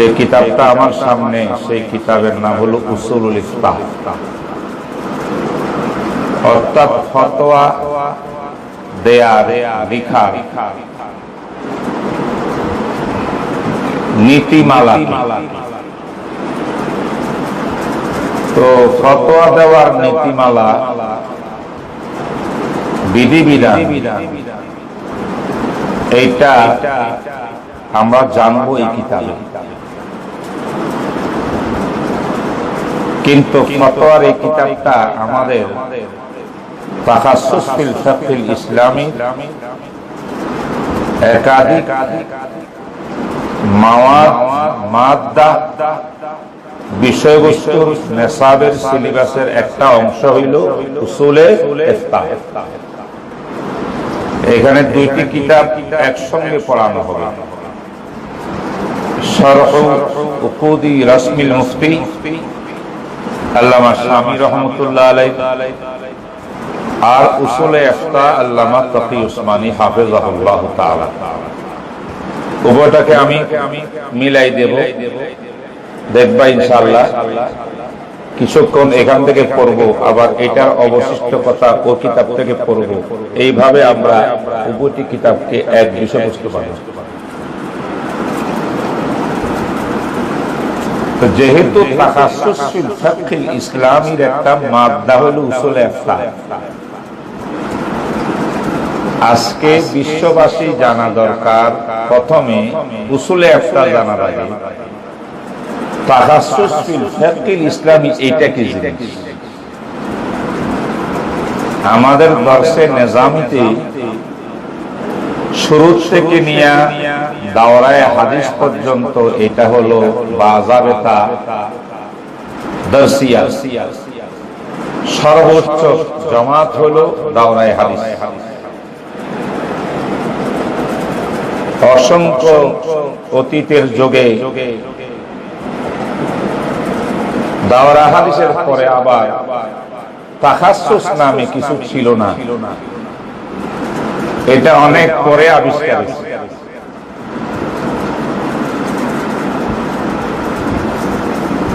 যে কিতাবটা আমার সামনে, সেই কিতাবের নাম হলো উসুলুল ইফতাহ। অর্থাৎ ফতোয়া দেয়ার লিখা। নীতিমালা। তো ফতোয়া দেওয়ার নীতিমালা বিধিবিধান। এইটা আমরা জানব এই কিতাবে। কিন্তু ফতোয়ার এই কিতাবটা আমাদের ইসলামী একাধিক বিষয়বস্তুর নেশাবের সিলেবাসের একটা অংশ হইল উসুলে এখানে দুইটি কিতাব একসঙ্গে পড়ানো হবে। শরহ উকুদি মুফতি আল্লামা স্বামী রহমতুল্লাহ আলাই আর ইফতা আল্লামা উসমানী তাআলা। উভয়টাকে আমি মিলাই দেব। দেখবা ইনশাআল্লাহ, কিছুক্ষণ এখান থেকে পড়ব, আবার এটার অবশিষ্ট কথা ও কিতাব থেকে পড়ব। এইভাবে আমরা উভয়টি কিতাবকে এক বিষয়বস্তু পাবো তো যেহেতু তাকাসুসুল ইসলামীর একটা মাদ্দা হলো উসুলে ইফতাহ আজকে বিশ্ববাসী জানা দরকার, প্রথমে উসুলে ইফতাহ জানা লাগে। ইসলামী এইটা কি জিনিস? আমাদের দর্শে নিজামিতে শুরু থেকে নিয়ে দাওরায় হাদিস পর্যন্ত এটা হলো বাজাবেতা দর্শিয়া সর্বোচ্চ জমাত হলো দাওরায় হাদিস। অসংখ্য অতীতের যোগে দাওরা হাদিসের পরে আবার তাহাসুস নামে কিছু ছিল না। এটা অনেক পরে আবিষ্কার হয়েছে।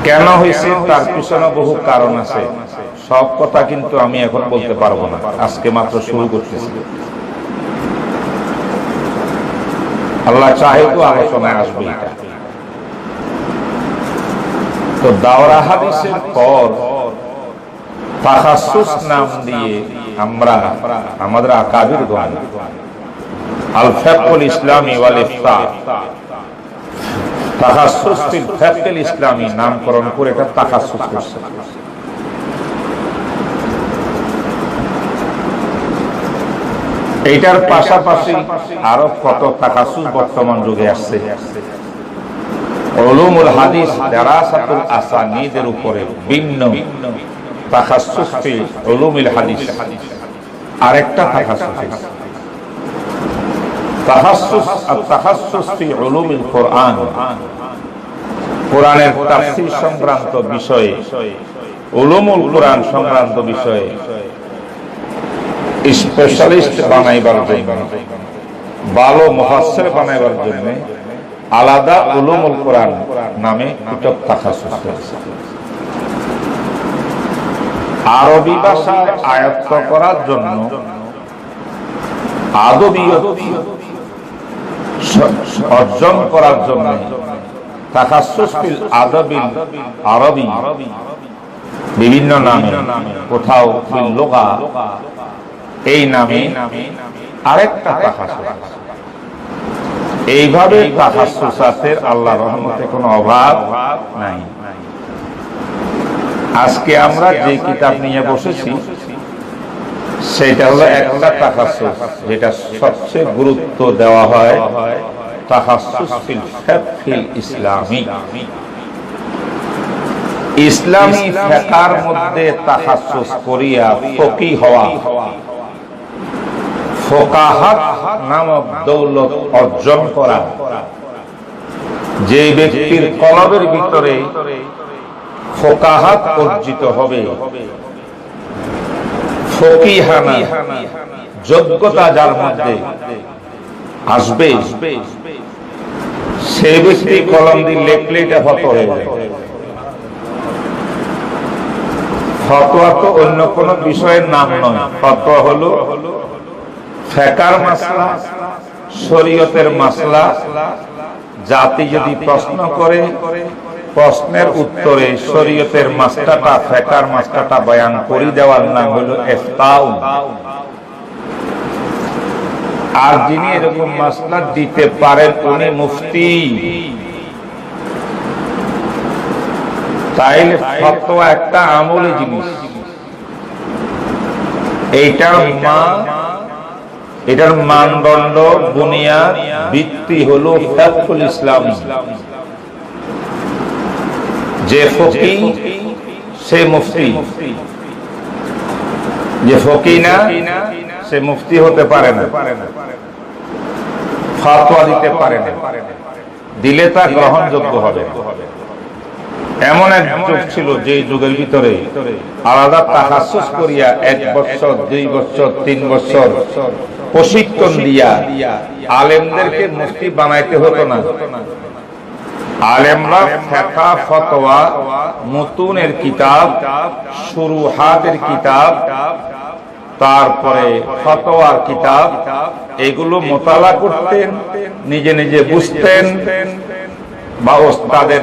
কেন হয়েছে, তার পিছনে বহু কারণ আছে। সব কথা কিন্তু আমি এখন বলতে পারব না। আজকে মাত্র শুরু করতেছি। আল্লাহ চাহে তো আলোচনায় আসবে এটা। তো দাওরা হাদিসের পর তাহাসুস নাম দিয়ে আমরা, আমাদের আকাবির গান আল ফাকুল ইসলামী ওয়াল ইফতার ফাকুল ইসলামী নামকরণ করে এইটার পাশাপাশি আরও কত তাকাসুস বর্তমান যুগে আসছে। উলুমুল হাদিস দারাসাতুল আসানিদের উপরে ভিন্ন তাখাসসুস ফি উলুমুল হাদিস। আরেকটা তাখাসসুস সংক্রান্ত বিষয়ে সংক্রান্ত বিষয়ে স্পেশালিস্ট বানাইবার জন্য ভালো মুফাসসির বানাইবার জন্য আলাদা উলুমুল কোরআন নামে আরবি ভাষা আয়ত্ত করার জন্য আদবিয়ত অর্জন করার জন্য। বিভিন্ন নামে, কোথাও লোগা। এই নামে আরেকটা তাকাসুস এইভাবে আল্লাহ রহমতে কোনো অভাব নাই। আজকে আমরা যে কিতাব নিয়ে বসেছি সেটা হলো একটা তাহাসুস যেটা সবচেয়ে গুরুত্ব দেওয়া হয় তাহাসুস ফিল ফিল ইসলামী। ইসলামী ফেকার মধ্যে তাহাসুস করিয়া ফকি হওয়া। ফোকাহাত নামক দৌলত অর্জন করা। যে ব্যক্তির কলবের ভিতরে ফোকাহাত অর্জিত হবে ফকিহানা, যোগ্যতা যার মধ্যে আসবে সেই ব্যক্তি কলম দিয়ে লেখলে এটা ফটো হয়ে যায়। ফতোয়া তো অন্য কোন বিষয়ের নাম নয়। ফতোয়া হলো ফেকার মাসলা, শরীয়তের মাসলা, জাতি যদি প্রশ্ন করে প্রশ্নের উত্তরে শরীয়তের মাস্টারটা, ফেকার মাস্টারটা বয়ান করে দেওয়ার নাম হলো এফতাউ আর যিনি এরকম মাসলা দিতে পারেন, উনি মুফতি। তাইলে ফতোয়া একটা আমলি জিনিস। এইটার মা, এটার মানদণ্ড বুনিয়াদ ভিত্তি হলো ফেকুল ইসলাম। যে ফকি, সে মুফতি। যে ফকি না, সে মুফতি হতে পারে না। ফতোয়া দিতে পারে না। দিলে তা গ্রহণযোগ্য হবে। এমন এক যুগ ছিল যে যুগের ভিতরে আলাদা তাকাসুস করিয়া এক বছর, দুই বছর, তিন বছর প্রশিক্ষণ দিয়া আলেমদেরকে মুফতি বানাইতে হতো না। আলেমরা ফেকা ফতোয়া মুতুনের কিতাব সুরুহাতের কিতাব, তারপরে ফতোয়ার কিতাব, এগুলো মোতালা করতেন, নিজে নিজে বুঝতেন বা ওস্তাদের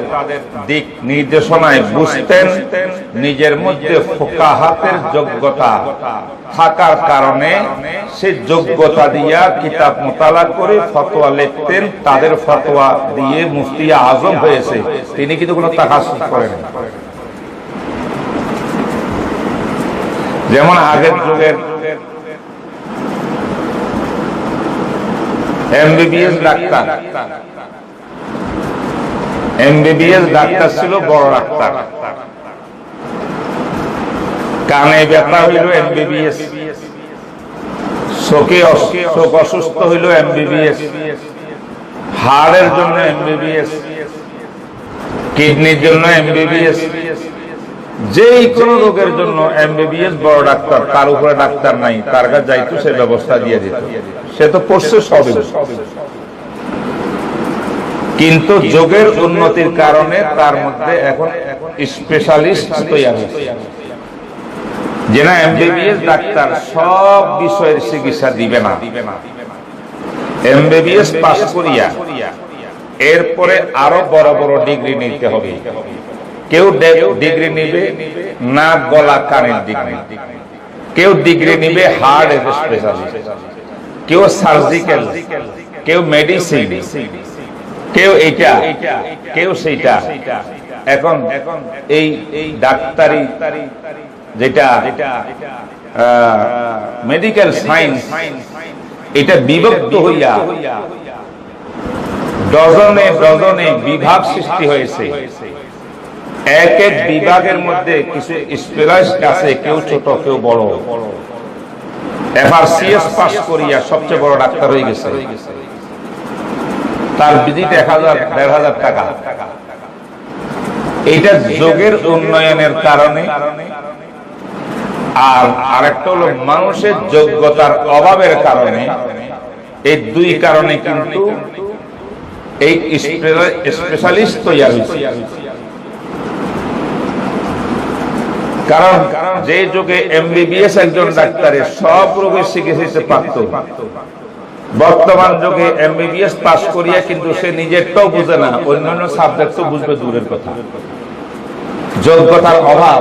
দিক নির্দেশনায় বুঝতেন নিজের মধ্যে ফোকাহাতের যোগ্যতা থাকার কারণে সে যোগ্যতা দিয়া কিতাব মোতালা করে ফতোয়া লিখতেন, তাদের ফতোয়া দিয়ে মুফতি আজম হয়েছে। তিনি কিন্তু কোনো তাকাস করেন যেমন আগের যুগের এমবিবিএস ডাক্তার। এমবিবিএস ডাক্তার ছিল বড় ডাক্তার। কানে ব্যথা হইল এমবিবিএস চোখে চোখ অসুস্থ হইল এমবিবিএস হাড়ের জন্য এমবিবিএস কিডনির জন্য এমবিবিএস যেই কোন রোগের জন্য এমবিবিএস বড় ডাক্তার, তার উপরে ডাক্তার নাই, তার কাছে যাইতো সে ব্যবস্থা দিয়ে দিত। সে তো পড়ছে সবই। কিন্তু যোগের উন্নতির কারণে তার মধ্যে এখন স্পেশালিস্ট তৈরি হয়েছে। না এমবিবিএস ডাক্তার সব বিষয়ের চিকিৎসা দিবে না। এমবিবিএস পাস করিয়া এরপরে আরও বড় বড় ডিগ্রি নিতে হবে। কেউ ডিগ্রি নিবে না গলা কানের ডিগ্রি। কেউ ডিগ্রি নিবে হার্ট স্পেশালিস্ট কেউ সার্জিক্যাল কেউ মেডিসিন কেউ এইটা, কেউ সেইটা। এখন এই ডাক্তারি যেটা মেডিকেল সায়েন্স এটা বিভক্ত হইয়া ডজনে ডজনে বিভাগ সৃষ্টি হয়েছে। এক এক বিভাগের মধ্যে কিছু স্পেশালিস্ট আছে, কেউ ছোট, কেউ বড়। এফআরসিএস পাস করিয়া সবচেয়ে বড় ডাক্তার হয়ে গেছে। তার ভিজিট এক হাজার, দেড় হাজার টাকা। এইটা যোগের উন্নয়নের কারণে। আর আরেকটা হলো মানুষের যোগ্যতার অভাবের কারণে। এই দুই কারণে কিন্তু এই স্পেশালিস্ট তৈরি হয়েছে। কারণ যে যুগে এমবিবিএস একজন ডাক্তারের সব রোগের চিকিৎসা পারত। বর্তমান যুগে এমবিবিএস পাশ করিয়া কিন্তু সে নিজেরটাও বুঝে না, অন্যান্য সাবজেক্ট তো বুঝবে দূরের কথা। যোগ্যতার অভাব।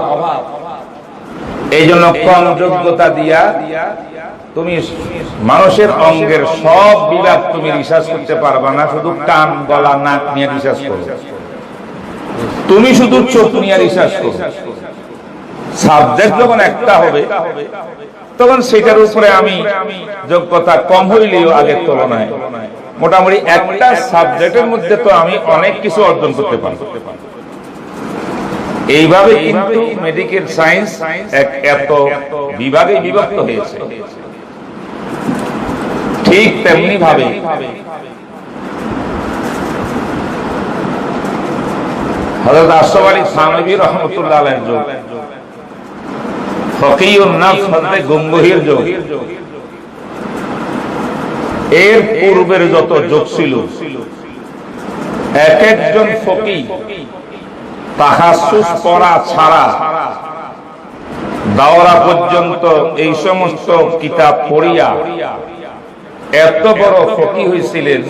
এই জন্য কম যোগ্যতা দিয়া তুমি মানুষের অঙ্গের সব বিভাগ তুমি রিসার্চ করতে পারবা না, শুধু কান, গলা, নাক নিয়ে রিসার্চ করো। তুমি শুধু চোখ নিয়ে রিসার্চ করো। সাবজেক্ট যখন একটা হবে তখন সেটার উপরে আমি যোগ্যতা কম হইলেও আগের তুলনায়। মোটামুটি একটা সাবজেক্টের মধ্যে তো আমি অনেক কিছু অর্জন করতে পারব এইভাবে কিন্তু মেডিকেল সায়েন্স এক এত বিভাগে বিভক্ত হয়েছে। ঠিক তেমনি ভাবে হজরত আশরাফ আলী থানভী রহমতুল্লাহ আলাইহির যুগ। এর পূর্বের যত যুগ ছিল, এক একজন ফকি তাহাসুস করা ছাড়া দাওরা পর্যন্ত এই সমস্ত কিতাব পড়িয়া এত বড় ফকি হয়েছিলেন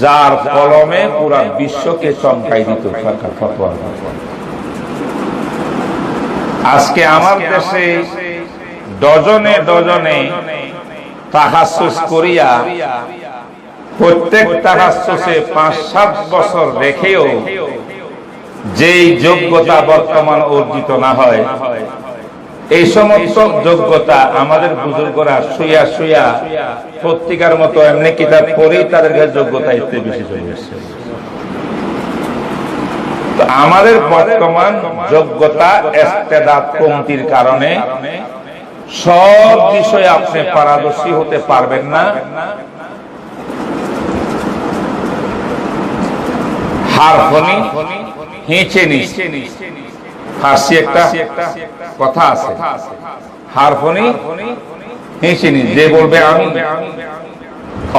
যার কলমে পুরা বিশ্বকে চমকাই দিত। আজকে আমার দেশে ডজনে ডজনে তাহাসুস করিয়া প্রত্যেক তাহাসুসে পাঁচ সাত বছর রেখেও যেই যোগ্যতা বর্তমান অর্জিত না হয় এই সমস্ত যোগ্যতা আমাদের বুজুর্গরা শুয়া শুয়া পত্রিকার মতো এমনি কিতাব পড়েই তাদের কাছে যোগ্যতা এতে বেশি চলে এসছে আমাদের বর্তমান যোগ্যতা এস্তেদাত কমতির কারণে সব বিষয়ে আপনি পারদর্শী হতে পারবেন না। হার ফনি, হেঁচে নিচ্ছে ফার্সি কথা আছে। হেঁচে নি যে বলবে আমি।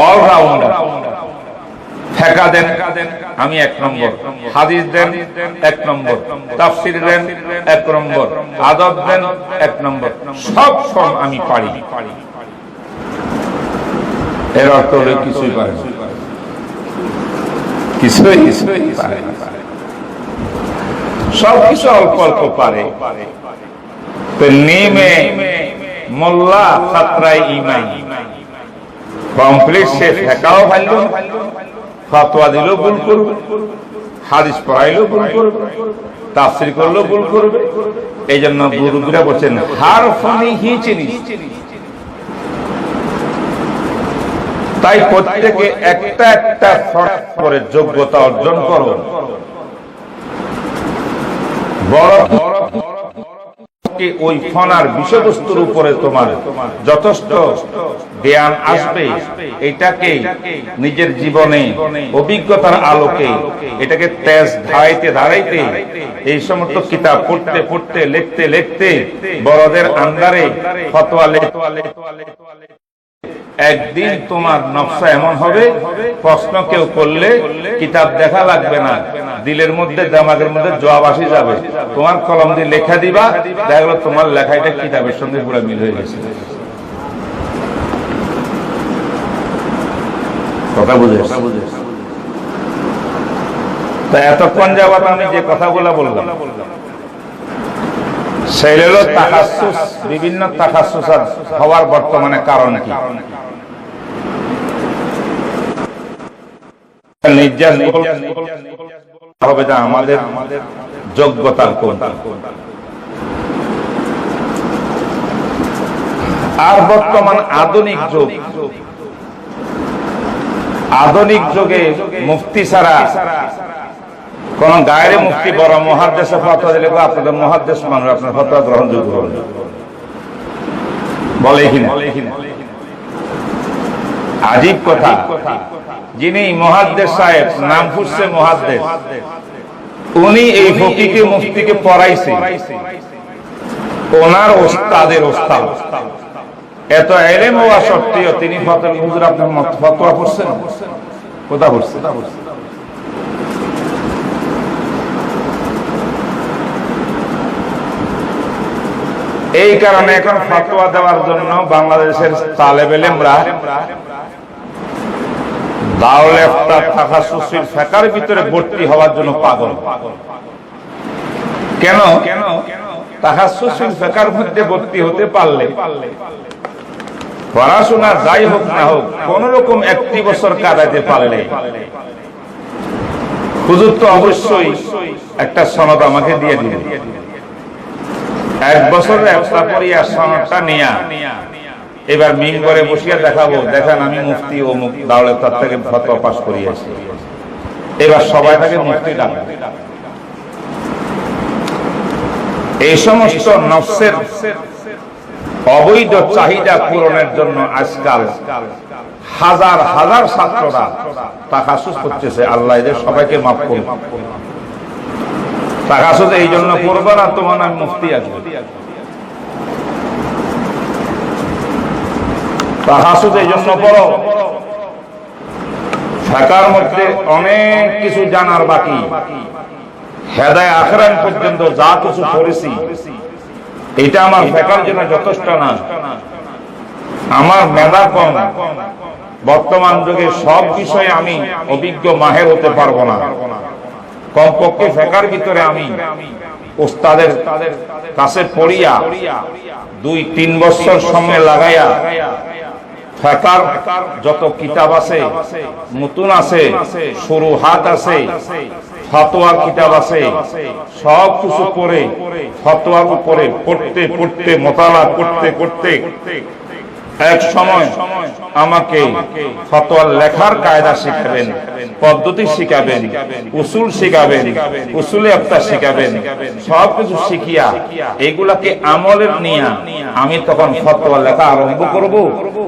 অলরাউন্ডার ফেকা দেন। আমি এক নম্বর। হাদিস দেন, এক নম্বর। তাফসির দেন, এক নম্বর। আদব দেন, এক নম্বর। সব আমি পারি। এর অর্থ হলে কিছুই পারে কিছুই পারে সব কিছু অল্প অল্প পারে। মোল্লা খাতরাই ইমান। কমপ্লিট সে ফেকাও ভালো ফতোয়া দিল ভুল করবে, হাদিস পড়াইলো ভুল করবে, তাফসির করল ভুল করবে। এই জন্য গুরুগুরা বলছেন হার ফনি হি চিনি। তাই প্রত্যেকে একটা একটা ফরক করে যোগ্যতা অর্জন করো। বড় বড় কি ওই ফনার বিষয়বস্তুর উপরে তোমার যথেষ্ট জ্ঞান আসবে। এটাকে নিজের জীবনে, অভিজ্ঞতার আলোকে, এটাকে তেজ ধারাইতে ধারাইতে, এই সমস্ত কিতাব পড়তে পড়তে, লিখতে লিখতে, বড়দের আন্দারে ফতোয়া লে- একদিন তোমার নকশা এমন হবে, প্রশ্ন কেউ করলে কিতাব দেখা লাগবে না। দিলের মধ্যে জামাগের মধ্যে জবাব আসি যাবে। তোমার কলম দিয়ে লেখা দিবা, দেখা গেলো তোমার লেখা এটা কিতাবের সঙ্গে পুরো মিল হয়ে গেছে। এতক্ষণ যাবার আমি যে কথাগুলো বললাম তাকাসুস বিভিন্ন তাকাসুস হওয়ার বর্তমানে কারণ কি? হবে আমাদের যোগ্যতার আর বর্তমান আধুনিক যুগ, আধুনিক যুগে মুফতি ছাড়া কোন মুক্তি বড় মহাদেশে ফতোয়া দিলে আপনাদের মহাদেশ মানুষ আপনার ফতোয়া গ্রহণযোগ্য হবে? বলে কথা। যিনি সাহেব, নাম উনি এই ফকিকে, মুফতিকে পড়াইছে। ওনার ওস্তাদের ওস্তাদ। এত এলেম হওয়া সত্ত্বেও তিনি ফতোয়া হুজুর পড়ছেন কোথা পড়ছেন এই কারণে এখন ফতোয়া দেওয়ার জন্য বাংলাদেশের তালেবেলেমরা থাকা ফেকার ভিতরে ভর্তি হওয়ার জন্য পাগল। কেন? কেন পড়াশোনা যাই হোক না হোক একটি বছর পারলে। অবশ্যই একটা সনদ আমাকে দিয়ে দিবে এক বছরের একটা পরিয়া সনদটা নিয়া। এবার মিম করে বসিয়া দেখাবো, দেখেন আমি মুফতি ও মুফতি দাওলে তার থেকে ফতোয়া পাশ করিয়েছি। এবার সবাই তাকে মুফতি ডাকবে এই সমস্ত নফসের অবৈধ চাহিদা পূরণের জন্য আজকাল হাজার হাজার ছাত্ররা তাকাসুস করতেছে। আল্লাহ এদের সবাইকে মাফ করুন তাকাসুস এই জন্য করব না তোমার নাম মুফতি আসবে। এই জন্য পড়ো। মধ্যে অনেক কিছু জানার বাকি। হেদায় আখরান পর্যন্ত যা কিছু করেছি এটা আমার ফেকার জন্য যথেষ্ট না। আমার মেধা কম। বর্তমান যুগে সব বিষয়ে আমি অভিজ্ঞ মাহের হতে পারব না। কমপক্ষে ফেকার ভিতরে আমি ওস্তাদের কাছে পড়িয়া দুই, তিন বছর সময় লাগাইয়া ফেকার যত কিতাব আছে, নতুন আছে সরু হাত আছে, ফতোয়ার কিতাব আছে, সব কিছু পড়ে, ফতোয়ার উপরে পড়তে পড়তে মোতালা করতে করতে, এক সময় আমাকে ফতোয়ার লেখার কায়দা শিখাবেন, পদ্ধতি শিখাবেন, উসুল শিখাবেন, উসুলে আফতার শিখাবেন, সব কিছু শিখিয়া এগুলাকে আমলের নিয়ে আমি তখন ফতোয়া লেখা আরম্ভ করব।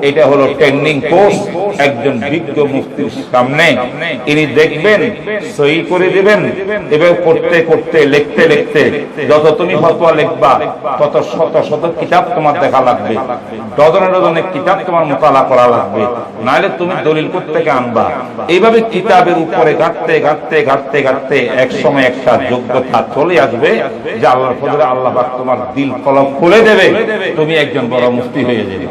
এটা হলো ট্রেনিং কোর্স একজন বিজ্ঞ মুক্তির সামনে। ইনি দেখবেন, সই করে দিবেন এবার করতে করতে লিখতে লিখতে যত তুমি ফতোয়া লিখবা, তত শত শত কিতাব তোমার দেখা লাগবে। ডজনে ডজনে কিতাব তোমার মোতালা করা লাগবে নাহলে তুমি দলিল করতে আনবা? এইভাবে কিতাবের উপরে ঘাটতে ঘাটতে ঘাটতে ঘাটতে এক সময় একটা যোগ্যতা চলে আসবে যে আল্লাহ ফজরে আল্লাহ তোমার দিল কলম খুলে দেবে, তুমি একজন বড় মুফতি হয়ে যাবে।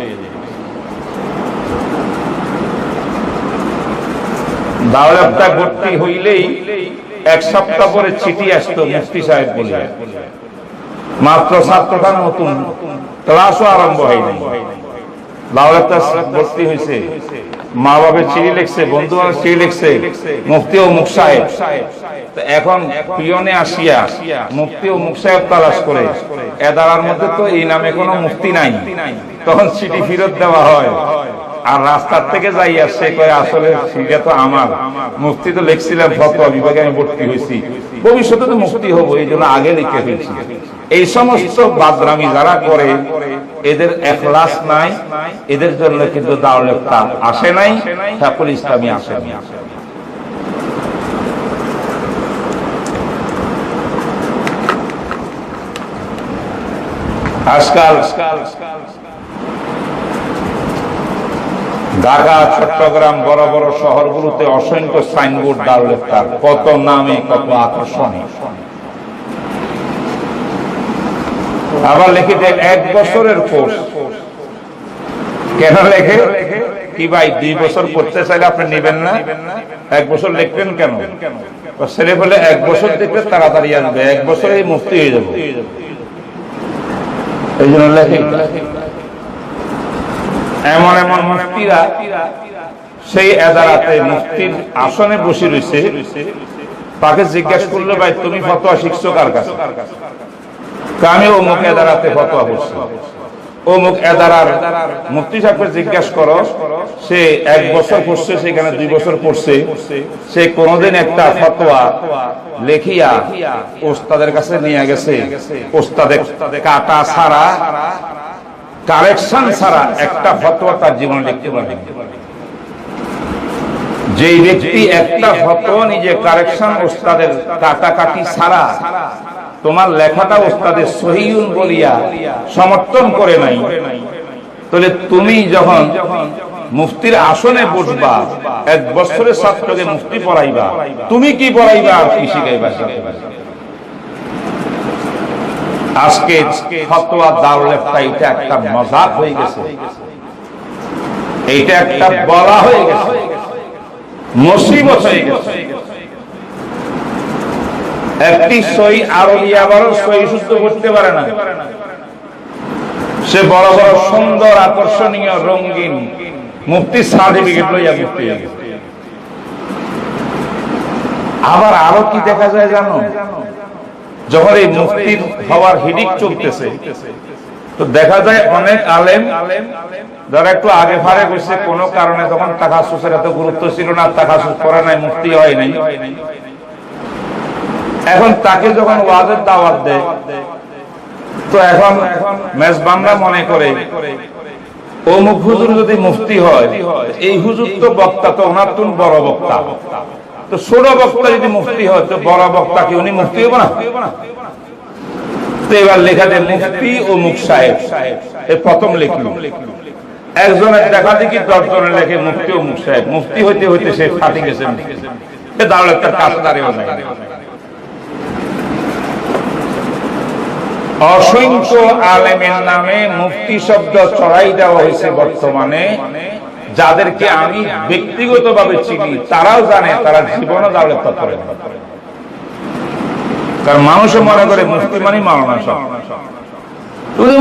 মাত্র ছাত্রটা নতুন, ক্লাসও আরম্ভ হয়নি। হয়েছে মা লিখছে ও মুখ নাই। তখন চিঠি ফেরত দেওয়া হয়। আর রাস্তার থেকে যাই আসছে কয়ে, আসলে সেটা তো আমার। মুফতি তো লিখছিলাম ফতোয়া বিভাগে আমি ভর্তি হয়েছি ভবিষ্যতে তো মুফতি হব, এই জন্য আগে লিখে ফেলছি। এই সমস্ত বাদরামি যারা করে, এদের এখলাস নাই, এদের জন্য কিন্তু দাওলেপ্তা আসে নাই ঠাকুর ইসলামী আসেনি আজকাল ঢাকা, চট্টগ্রাম বড় বড় শহরগুলোতে অসংখ্য সাইনবোর্ড দাওলেপ্তার কত নামে, কত আকর্ষণীয় আবার লিখিতে এক বছরের কোর্স। কেন লেখে? কি ভাই, দুই বছর করতে চাইলে আপনি নেবেন না? এক বছর লিখবেন কেন? ছেলে বলে, এক বছর দেখলে তাড়াতাড়ি আসবে, এক বছরে মুক্তি হয়ে যাবে। এই জন্য লেখে। এমন এমন মুক্তিরা সেই এদারাতে মুক্তির আসনে বসে রয়েছে। তাকে জিজ্ঞাসা করলে, ভাই, তুমি ফতোয়া শিখছো কার কাছে? আমি ও মুখ এদারাতে ফতোয়া বসছি ও মুখ এদারার মুক্তি সাহেবকে জিজ্ঞাসা করো, সে এক বছর পড়ছে, সেখানে দুই বছর পড়ছে। সে কোনদিন একটা ফতোয়া লেখিয়া ওস্তাদের কাছে নিয়ে গেছে। ওস্তাদের কাটা কারেকশন ছাড়া একটা ফতোয়া তার জীবনে লিখতে পারে যে ব্যক্তি একটা ফতোয়া নিজে কারেকশন ওস্তাদের কাটাকাটি ছাড়া তোমার লেখাটা ওস্তাদের সহিউন বলিয়া সমর্থন করে নাই। তাহলে তুমি যখন মুফতির আসনে বসবা, এক বছরের ছাত্রকে মুফতি পড়াইবা, তুমি কি পড়াইবা আর কি শিখাইবা? আজকে ফতোয়া দারুলেফতা এটা একটা মজাক হয়ে গেছে। এইটা একটা বলা হয়ে গেছে। মুসিবত হয়ে গেছে। একটি সই আরবি আবারও সই শুদ্ধ করতে পারে না। সে বড় বড় সুন্দর, আকর্ষণীয়, রঙিন মুক্তি সার্টিফিকেট লইয়া মুক্তি আবার আরও কি দেখা যায় জানো? যখন এই মুক্তির হওয়ার হিডিক চলতেছে, তো দেখা যায় অনেক আলেম, যারা একটু আগে ফারে বসে কোনো কারণে তখন টাকা সুসের এত গুরুত্ব ছিল না টাকা সুস করে নাই মুক্তি হয় নাই। এখন তাকে যখন ওয়াজের দাওয়াত দেয়, তো এখন মেজবানরা মনে করে, অমুক হুজুর যদি মুফতি হয়, এই হুজুর তো বক্তা, তো ওনার তুন বড় বক্তা। তো ছোট বক্তা যদি মুফতি হয়, তো বড় বক্তা কি উনি মুফতি হব না? এবার লেখা যায় মুফতি ও মুখ সাহেব। এর প্রথম লিখল। একজনের দেখা দেখি দশ জনের লেখে, মুফতি ও মুখ সাহেব। মুফতি হইতে হইতে সে ফাটি গেছে। দাঁড়ালে তার কাছে দাঁড়িয়েও যায় না। অসংখ্য আলেমের নামে মুফতি শব্দ চড়াই দেওয়া হয়েছে বর্তমানে, যাদেরকে আমি ব্যক্তিগতভাবে চিনি, তারাও জানে, তারা জীবনও দাঁড়ালে করে কারণ মানুষও মনে করে মানে সব। শুধু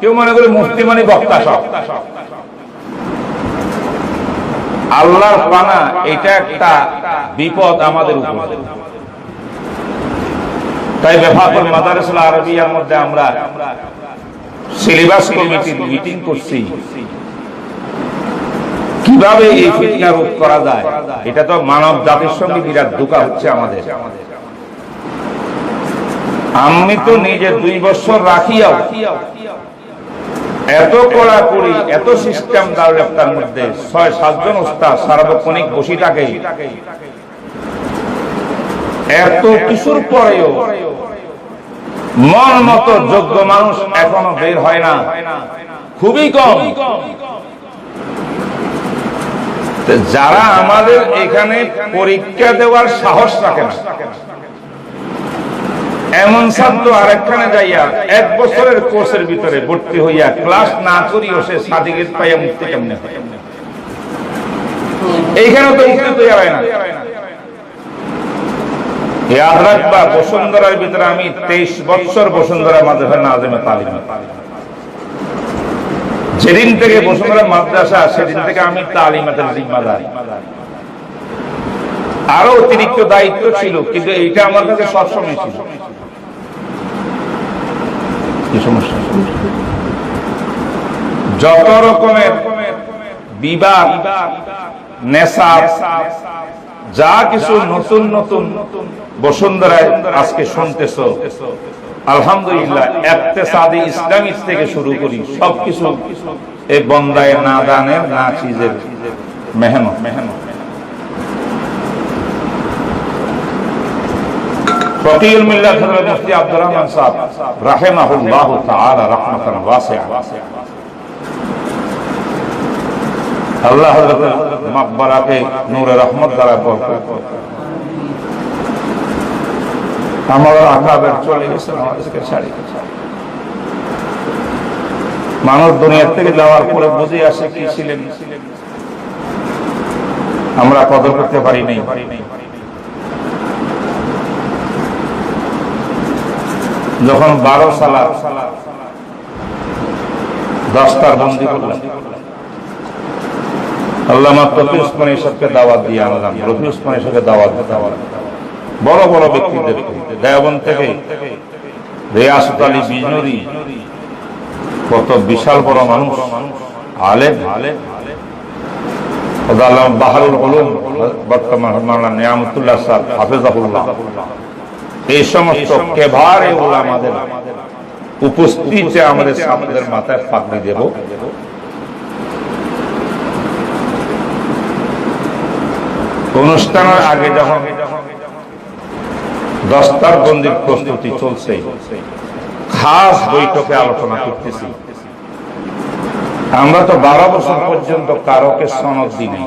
কেউ মনে করে মানে বক্তা সব। আল্লাহর পানা, এটা একটা বিপদ আমাদের উপরে। তাই বেফাকুল মাদারিসুল আরবিয়ার মধ্যে আমরা সিলেবাস কমিটির মিটিং করছি। কীভাবে এই ফিতনা রোধ করা যায়? এটা তো মানব জাতির সঙ্গে বিরাট ধোকা হচ্ছে আমাদের। আমি তো নিজে দুই বছর রাখিয়াও এত কড়াকড়ি, এত সিস্টেম তার মধ্যে। ছয়, সাতজন ওস্তাদ, সার্বক্ষণিক বসি থাকে এত কিছুর পরেও মন মতো যোগ্য মানুষ এখনও বের হয় না। খুবই কম। যারা আমাদের এখানে পরীক্ষা দেওয়ার সাহস রাখে না, এমন ছাত্র আরেকখানে যাইয়া এক বছরের কোর্সের ভিতরে ভর্তি হইয়া ক্লাস না করিও সে সার্টিফিকেট পাইয়া মুক্তি কেমনে হয়? এইখানে তো মুক্তি তৈরি হয় না। বসুন্ধরার ভিতরে আমি তেইশ বছর বসুন্ধরা মাদ্রাসা নাজেমে তালিম। যেদিন থেকে বসুন্ধরা মাদ্রাসা সেদিন থেকে আমি তালিমাতের জিম্মাদার। আরও অতিরিক্ত দায়িত্ব ছিল, কিন্তু এইটা আমার কাছে সবসময় ছিল। যত রকমের বিবাদ নেশা যা কিছু নতুন নতুন নতুন বসুন্ধরায় আজকে শুনতেছ। আলহামদুলিল্লাহ, একতেসাদি ইসলামিক থেকে শুরু করি, সবকিছু এই বন্দায় না দানের, না চিজের মেহনত। মেহনত আল্লাহ হযরত মাকবারাকে নূরে রহমত দ্বারা আমার আহ্লাবের চলে গেছে আমাদেরকে ছাড়ি। মানুষ দুনিয়ার থেকে যাওয়ার পরে বুঝে আসে কি ছিলেন। আমরা কদর করতে পারি নাই। যখন বারো সালা দশটার বন্দি করলাম, আল্লামা রফি উসমান ইসাবকে দাওয়াত দিয়ে আনলাম রফি উসমান ইসাবকে দাওয়াত দাওয়াত বড় বড় ব্যক্তিদের দেওবন থেকে রেয়াসত আলী বিজনুরি কত বিশাল বড় মানুষ, আলেম। এই সমস্ত আমাদের মাথায় অনুষ্ঠানের আগে যখন দস্তার বন্দির প্রস্তুতি চলছে। খাস বৈঠকে আলোচনা করতেছি। আমরা তো বারো বছর পর্যন্ত কারোকে সনদ দিই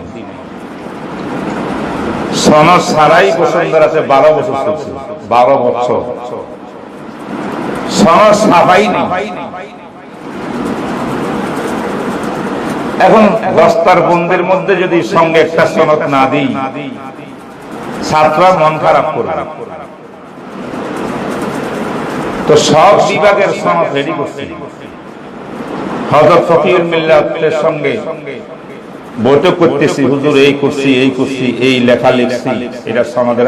সনদ ছাড়াই বসুন্ধরাতে বারো বছর চলছে, বারো বছর। সনদ নেই। এখন বস্তার বন্দের মধ্যে যদি সঙ্গে একটা সনদ না দিই, ছাত্ররা মন খারাপ করবে। তো সব বিভাগের সনদ রেডি করছি। হজরত ফকির মিল্লাতের সঙ্গে বৈঠক করতেছি, হুজুর, এই করছি এই করছি, এই লেখা লিখছি, এটা সনদের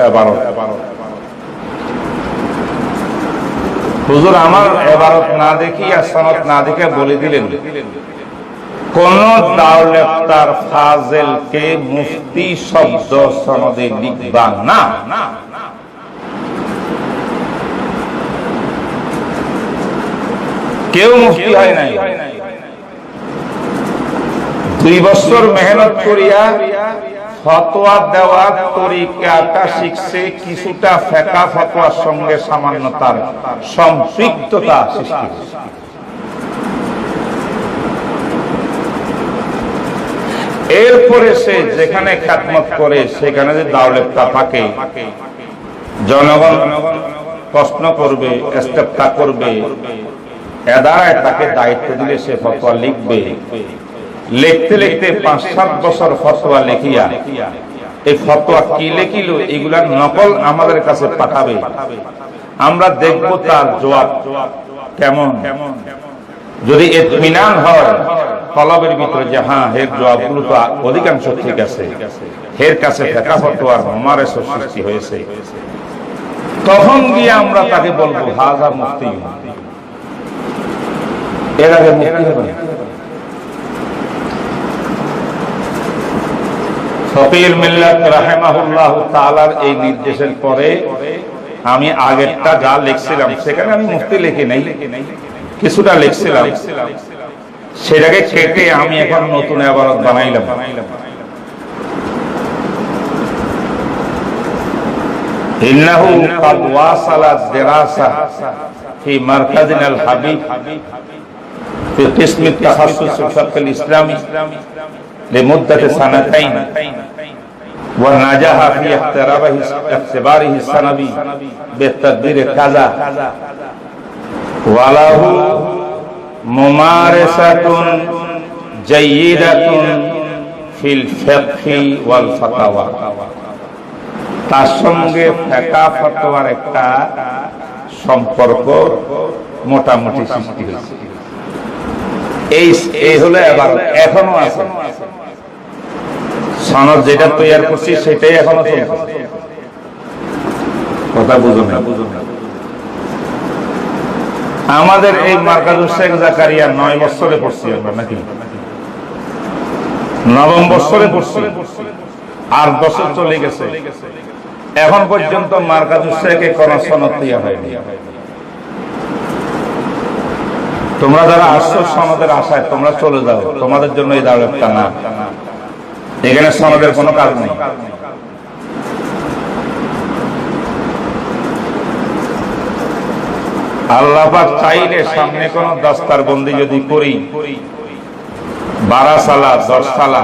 হুজুর, আমার এবারত না দেখি আর সনদ না দেখে বলে দিলেন, কোন দাওলেফতার ফাজেলকে মুফতি শব্দ সনদে লিখবা না। কেউ মুফতি হয় নাই। দুই বছর মেহনত করিয়া ফতোয়া দেওয়ার তরিকাটা শিখছে কিছুটা ফেকা ফতোয়ার সঙ্গে সামান্য তার সম্পৃক্ততা সৃষ্টি এরপরে সে যেখানে খ্যাতমত করে, সেখানে যে দাওলেপ্তা থাকে, জনগণ প্রশ্ন করবে করবে এদারায় তাকে দায়িত্ব দিলে সে ফতোয়া লিখবে। লিখতে লিখতে পাঁচ, সাত বছর ফতোয়া এই ফতোয়া কি এগুলার নকল আমাদের কাছে পাঠাবে। আমরা দেখব তার জবাব কেমন। যদি এতমিনান হয় কলবের ভিতরে যে হ্যাঁ হের জবাবগুলো তো অধিকাংশ ঠিক আছে। হের কাছে ফেকা ফতোয়ার সৃষ্টি হয়েছে। তখন গিয়ে আমরা তাকে বলব, হাজা মুক্তি এর আগে মুক্তি হবে না ফকির মিল্লাত রাহেমাহুল্লাহ তাআলার এই নির্দেশের পরে আমি আগেরটা যা লিখছিলাম, সেখানে আমি মুক্তি লিখি নাই। কিছুটা লিখছিলাম। সেটাকে কেটে আমি এখন নতুন আবারত বানাইলাম। ইন্নাহু কাদ ওয়াসালা দিরাসা ফি মারকাজিনাল হাবিব। في قسم التخصص الفقه الإسلامي لمدة سنتين ونجح في اخترابه اختباره السنوي بالتدبير كذا وله ممارسة جيدة في الفقه والفتوى তার সঙ্গে ফেকা ফতোয়ার একটা সম্পর্ক মোটামুটি সৃষ্টি হয়েছে তৈরি আমাদের এই মার্কাজুল শেখ জাকারিয়া নয় বছরে পড়ছি আমরা নাকি? নবম বছরে পড়ছি। আট বছর চলে গেছে। এখন পর্যন্ত মার্কাজুল শেখে কোন সনদ দেওয়া হয়নি। তোমরা যারা আসছো সনদের আশায়, তোমরা চলে যাও। তোমাদের জন্য এই দাওয়াতটা না। এখানে সনদের কোনো কাজ নেই। চাইলে সামনে কোন দস্তার বন্দি যদি করি বারা সালা দশ সালা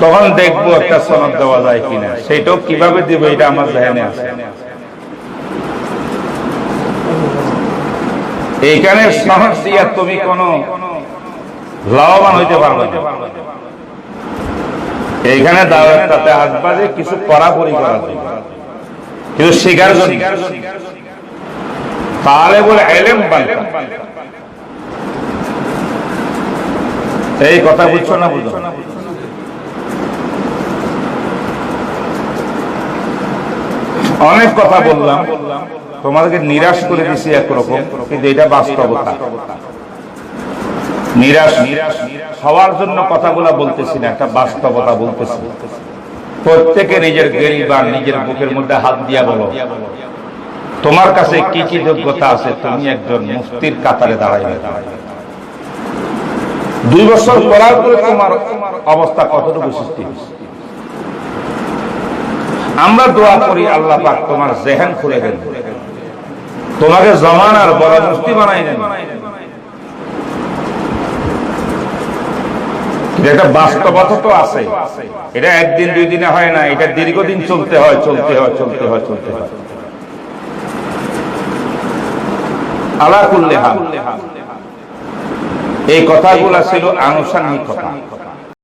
তখন দেখব একটা সনদ দেওয়া যায় কিনা। সেটাও কীভাবে দিব এটা আমার জেনে আছে। এইখানে তুমি কোন লাভবান হইতে পারবে এইখানে দাওয়াতটাতে আসবা যে কিছু করা কিন্তু শিকার তাহলে বলে এলেম এই কথা বুঝছ না বুঝো? অনেক কথা বললাম বললাম। তোমাদেরকে নিরাশ করে দিছি একরকম, কিন্তু এটা বাস্তবতা। নিরাশ হওয়ার জন্য কথাগুলা বলতেছি না, একটা বাস্তবতা বলতেছি। প্রত্যেকে নিজের গেরিবার নিজের বুকের মধ্যে হাত দিয়া বলো, তোমার কাছে কি কি যোগ্যতা আছে? তুমি একজন মুফতির কাতারে দাঁড়াইবে। দুই বছর করার পরে তোমার অবস্থা কতটুকু সৃষ্টি আমরা দোয়া করি, আল্লাহ পাক তোমার জেহেন খুলে দেন। তোমাকে জমানার বড় বানাই এটা বাস্তবতা তো আছে। এটা একদিন, দুই দিনে হয় না, এটা দীর্ঘদিন চলতে হয় চলতে হয় চলতে হয় চলতে হয়। আলা হাল। এই কথাগুলা ছিল আনুষাঙ্গিক কথা